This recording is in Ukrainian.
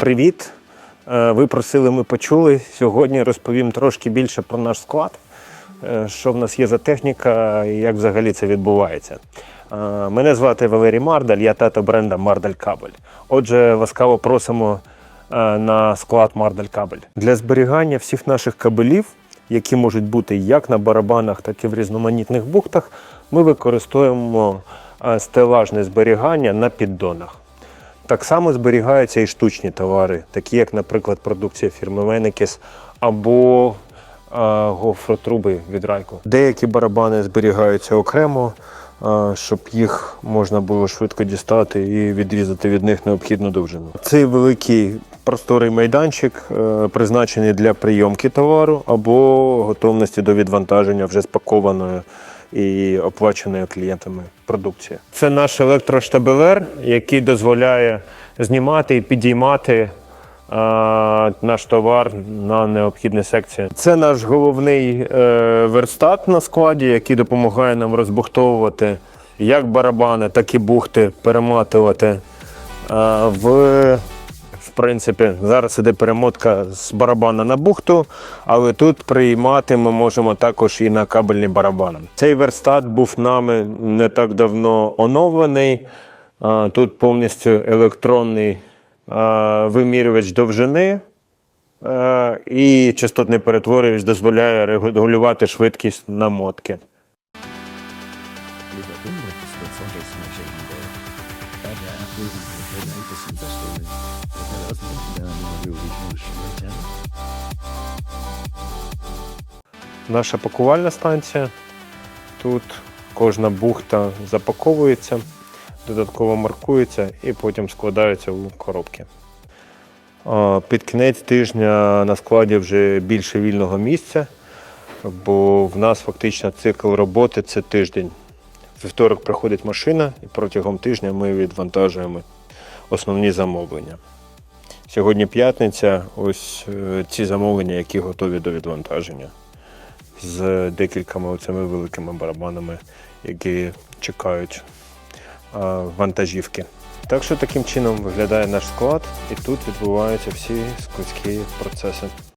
привіт! Е, Ви просили, ми почули. Сьогодні розповім трошки більше про наш склад, е, що в нас є за техніка і як взагалі це відбувається. Е, Мене звати Валерій Мардаль, я тато бренда Мардаль Кабель. Отже, ласкаво просимо на склад Мардаль Кабель. Для зберігання всіх наших кабелів, які можуть бути як на барабанах, так і в різноманітних бухтах, ми використовуємо стелажне зберігання на піддонах. Так само зберігаються і штучні товари, такі як, наприклад, продукція фірми Венекіс або гофротруби від Райко. Деякі барабани зберігаються окремо, щоб їх можна було швидко дістати і відрізати від них необхідну довжину. Цей великий просторий майданчик е, призначений для прийомки товару або готовності до відвантаження вже спакованої і оплаченою клієнтами продукції. Це наш електроштабелер, який дозволяє знімати і підіймати е, наш товар на необхідні секції. Це наш головний е, верстат на складі, який допомагає нам розбухтовувати як барабани, так і бухти, перематувати е, в принципі, зараз іде перемотка з барабана на бухту, але тут приймати ми можемо також і на кабельні барабани. Цей верстат був нами не так давно оновлений. Тут повністю електронний вимірювач довжини. І частотний перетворювач дозволяє регулювати швидкість намотки. Наша пакувальна станція. Тут кожна бухта запаковується, додатково маркується і потім складається у коробки. Під кінець тижня на складі вже більше вільного місця, бо в нас фактично цикл роботи це тиждень. Вівторок приходить машина, і протягом тижня ми відвантажуємо основні замовлення. Сьогодні п'ятниця, ось е, ці замовлення, які готові до відвантаження з декількома цими великими барабанами, які чекають вантажівки. Так що таким чином виглядає наш склад, і тут відбуваються всі складські процеси.